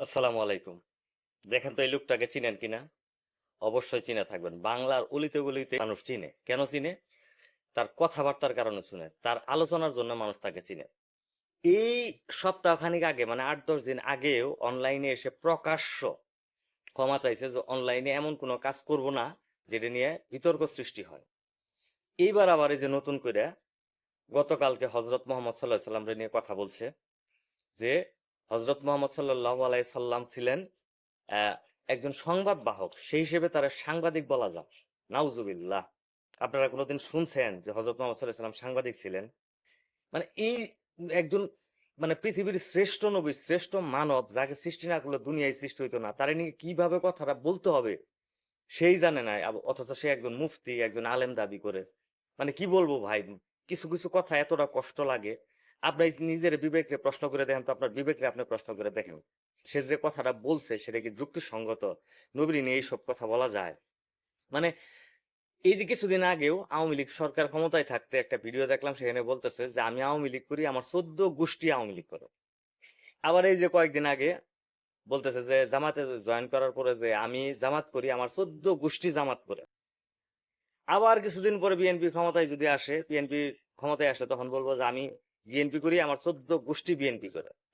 আসসালামু আলাইকুম। দেখেন তো এই লোকটাকে চিনেন কিনা? অবশ্যই চিনে থাকবেন। বাংলার অলিতে গলিতে মানুষ চিনে। কেন চিনে? তার কথাবার্তার কারণে শুনে। তার আলোচনার জন্য মানুষ তাকে চিনে। এই সপ্তাহখানিক আগে মানে আট দশ দিন আগেও অনলাইনে এসে প্রকাশ্য ক্ষমা চাইছে যে অনলাইনে এমন কোনো কাজ করব না, যেটা নিয়ে বিতর্ক সৃষ্টি হয়। এইবার আবার এই যে নতুন করে গতকালকে হজরত মোহাম্মদ সাল্লাহ সাল্লাম নিয়ে কথা বলছে যে হজরত মোহাম্মদ সাল্লাহ আলাই সাল্লাম ছিলেন একজন সংবাদ বাহক সেই হিসেবে তারা সাংবাদিক বলা যায়। নাউজুবিল্লাহ। আপনারা কোনোদিন শুনছেন যে হজরত মোহাম্মদ সাল্লাহ সাংবাদিক ছিলেন? মানে এই একজন মানে পৃথিবীর শ্রেষ্ঠ নবী, শ্রেষ্ঠ মানব যাকে সৃষ্টি না করলে দুনিয়ায় সৃষ্টি হইতো না, তার নিয়ে কীভাবে কথাটা বলতে হবে? সেই জানে না অথচ সে একজন মুফতি, একজন আলেম দাবি করে। মানে কি বলব ভাই? কিছু কিছু কথা এতটা কষ্ট লাগে। আপনার নিজের বিবেককে প্রশ্ন করে দেখেন, তো আপনার বিবেককে আপনি প্রশ্ন করে দেখেন। সে যে কথাটা বলছে, সেটা কি যুক্তিসঙ্গত? নবীর নিয়ে এইসব কথা বলা যায়? মানে এই যে কিছুদিন আগেও আওয়ামী লীগ সরকার ক্ষমতায় থাকতে একটা ভিডিও দেখলাম, সেখানে বলতেছে যে, আমি আওয়ামী লীগ করি, আমার চোদ্দ গোষ্ঠী আওয়ামী লীগ করে। আবার এই যে কয়েকদিন আগে বলতেছে যে, জামাতে জয়েন করার পরে যে, আমি জামাত করি, আমার চোদ্দ গোষ্ঠী জামাত করে। আবার কিছুদিন পরে বিএনপি ক্ষমতায় যদি আসে, বিএনপি ক্ষমতায় আসলে তখন বলব যে, আমি বিএনপি করি আমার চোদ্দ গোষ্ঠী বিএনপি করে।